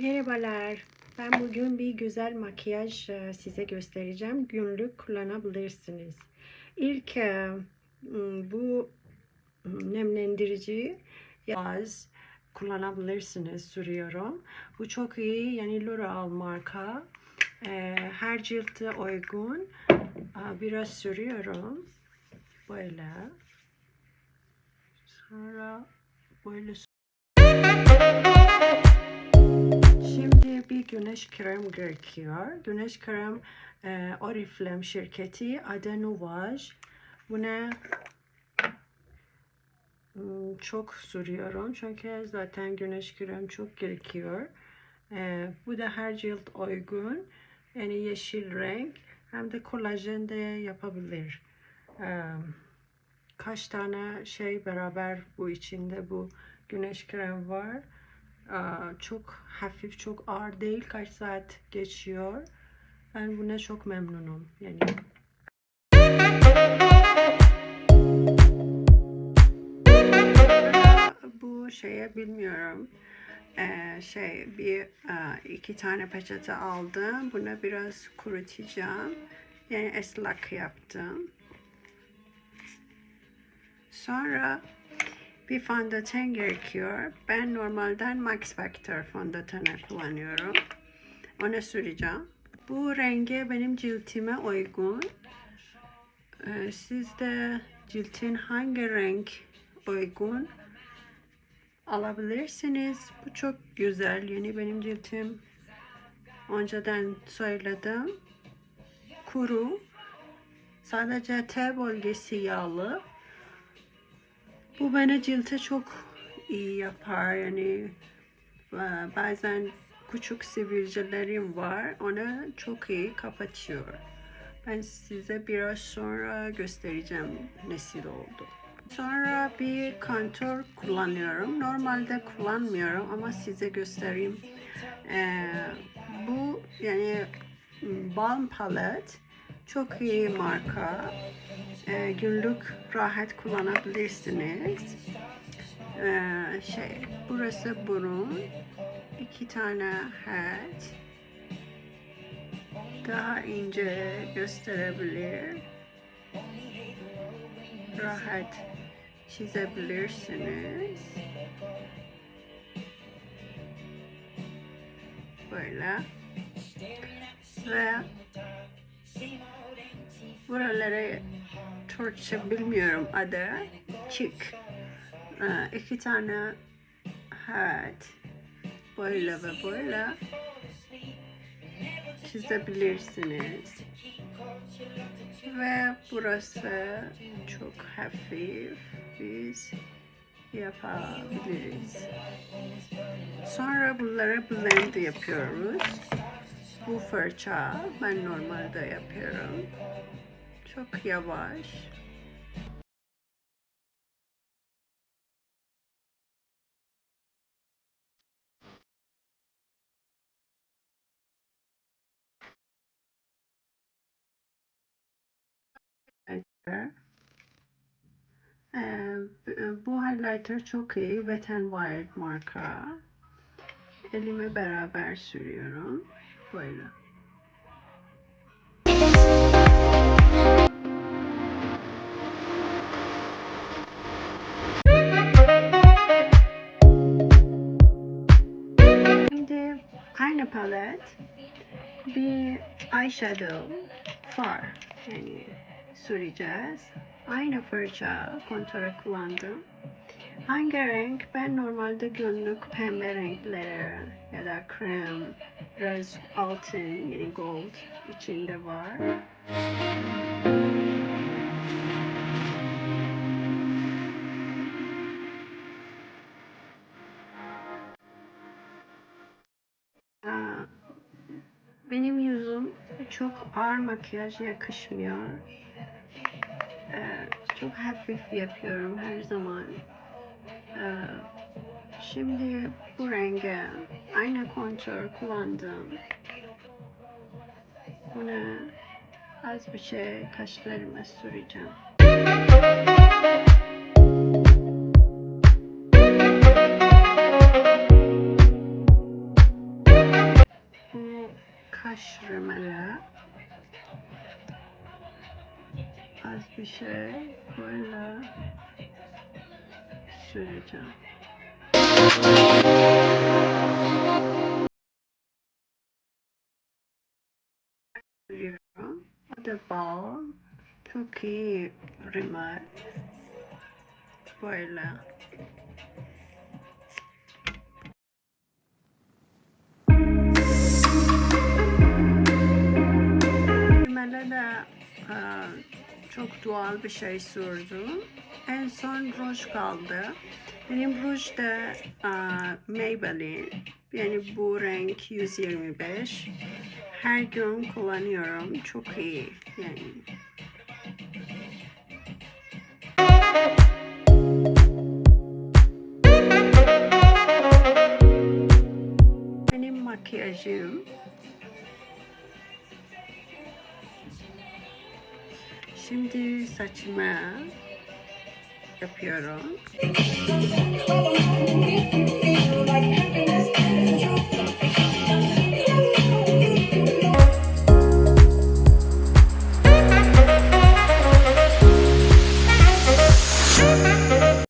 Merhabalar. Ben bugün bir güzel makyaj e, size göstereceğim. Günlük kullanabilirsiniz. İlk e, bu nemlendirici yaz kullanabilirsiniz sürüyorum. Bu çok iyi. Yani L'Oreal marka. E, Her ciltte uygun. Biraz sürüyorum. Böyle. Sonra böyle Bir güneş krem gerekiyor. Güneş krem e, Oriflame şirketi adı Nuvage. Buna hmm, çok sürüyorum çünkü zaten güneş krem çok gerekiyor. E, bu da her cilt uygun. Yani yeşil renk hem de kolajen de yapabilir. E, kaç tane şey beraber bu içinde bu güneş krem var. Çok hafif, çok ağır değil. Kaç saat geçiyor. Ben buna çok memnunum. Yani bu şeye bilmiyorum. Ee, şey bir e, iki tane peçete aldım. Buna biraz kurutacağım. Yani ıslak yaptım. Sonra bir fondöten gerekiyor. Ben normalden Max Factor fondöteni kullanıyorum. Ona süreceğim. Bu rengi benim ciltime uygun. Ee, siz de ciltin hangi renk uygun alabilirsiniz. Bu çok güzel. Yani benim ciltim önceden söyledim. Kuru. Sadece T bölgesi yağlı. Bu bana cilte çok iyi yapar yani e, bazen küçük sivilcelerim var onu çok iyi kapatıyor. Ben size biraz sonra göstereceğim nasıl oldu. Sonra bir kontör kullanıyorum. Normalde kullanmıyorum ama size göstereyim. Ee, bu yani Balm Palette çok iyi marka. Ee, günlük rahat kullanabilirsiniz. Ee, şey, burası burun. iki tane hat. Daha ince gösterebilir. Rahat çizebilirsiniz. Böyle. Ve buraları Türkçe bilmiyorum adı. Çık. Ee, iki tane hat. Böyle ve böyle çizebilirsiniz. Ve burası çok hafif. Biz yapabiliriz. Sonra bunları blend yapıyoruz. Bu fırça ben normalde yapıyorum. Çok yavaş. Ee, bu highlighter çok iyi. Wet n Wild marka. Elime beraber sürüyorum. Böyle. Şimdi palet bir eyeshadow far yani süreceğiz. Aynı fırça kontüre kullandım. Hangi renk? Ben normalde günlük pembe renkleri ya da krem, biraz altın yani gold içinde var. Benim yüzüm çok ağır makyaj yakışmıyor. Ee, çok hafif yapıyorum her zaman. Ee, şimdi bu rengi aynı kontür kullandım. Bunu az bir şey kaşlarıma süreceğim. rimeli. Az bir şey böyle süreceğim. Sürüyorum. O da bal. Çok iyi rimel. Böyle. Rimele de e, çok doğal bir şey sürdüm. En son ruj kaldı. Benim ruj da e, Maybelline. Yani bu renk 125. Her gün kullanıyorum. Çok iyi. Yani benim makyajım. Şimdi saçımı yapıyorum.